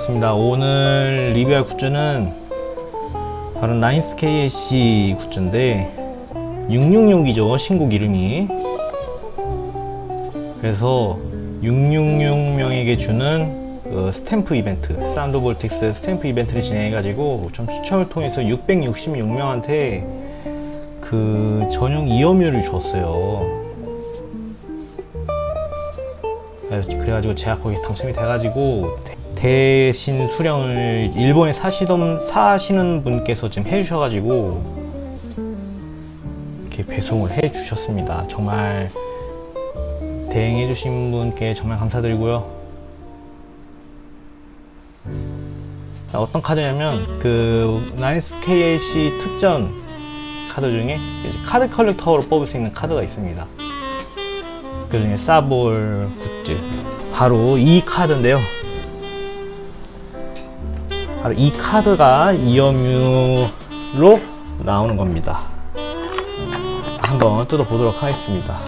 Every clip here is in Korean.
반갑습니다. 오늘 리뷰할 굿즈는 바로 나인스 KSC 굿즈인데 666이죠 신곡 이름이 그래서 666명에게 주는 그 스탬프 이벤트 사운드 볼틱스 스탬프 이벤트를 진행해가지고 좀 추첨을 통해서 666명한테 그 전용 이어뮤를 줬어요. 그래가지고 제가 거기 당첨이 돼가지고 대- 대신 수령을 일본에 사시던 사시는 분께서 지금 해주셔가지고 이렇게 배송을 해주셨습니다. 정말 대행해주신 분께 정말 감사드리고요. 자, 어떤 카드냐면 그 나이스 KAC 특전 카드 중에 카드 컬렉터로 뽑을 수 있는 카드가 있습니다. 그 중에 싸볼 굿즈 바로 이 카드인데요 바로 이 카드가 이어뮤로 나오는 겁니다. 한번 뜯어 보도록 하겠습니다.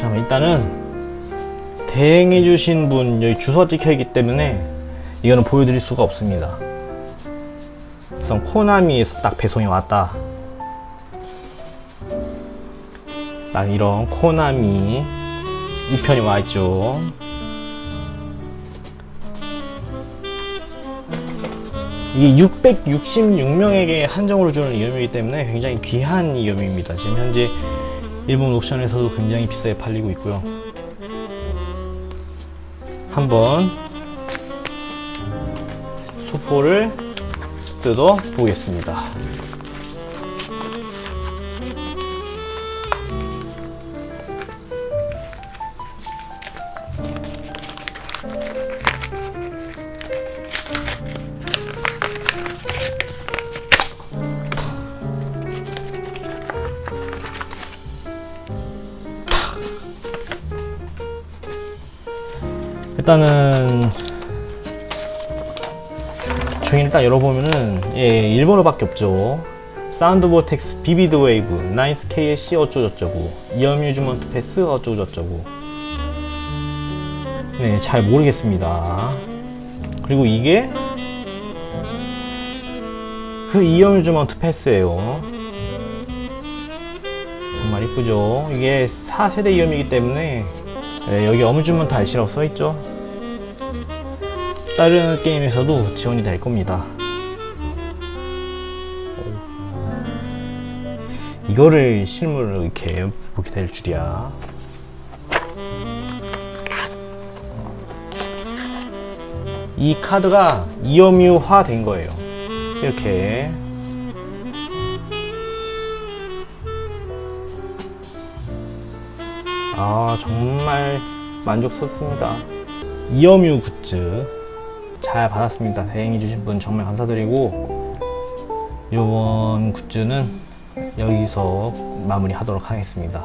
자, 일단은 대행해 주신 분 여기 주소 찍혀 있기 때문에 이거는 보여드릴 수가 없습니다. 우선 코나미에서 딱 배송이 왔다. 딱 이런 코나미 2편이 와 있죠. 이게 666명에게 한정으로 주는 이염이기 때문에 굉장히 귀한 이염입니다. 지금 현재 일본 옥션에서도 굉장히 비싸게 팔리고 있고요. 한번 소포를 뜯어 보겠습니다. 일단은 중에 일단 열어보면은 예 일본어밖에 없죠. 사운드 보텍스 비비드 웨이브 나이스 KSC 어쩌고저쩌고 이어뮤즈먼트 패스 어쩌고저쩌고. 네 잘 모르겠습니다. 그리고 이게 그 이어뮤즈먼트 패스예요. 정말 이쁘죠? 이게 4세대 이어이기 때문에 네, 여기 어뮤즈먼트 RC라고 써있죠 다른 게임에서도 지원이 될 겁니다. 이거를 실물로 이렇게 보게 될 줄이야. 이 카드가 이어뮤화 된 거예요. 이렇게. 아, 정말 만족스럽습니다. 이어뮤 굿즈. 잘 받았습니다. 대행해 주신 분 정말 감사드리고 이번 굿즈는 여기서 마무리 하도록 하겠습니다.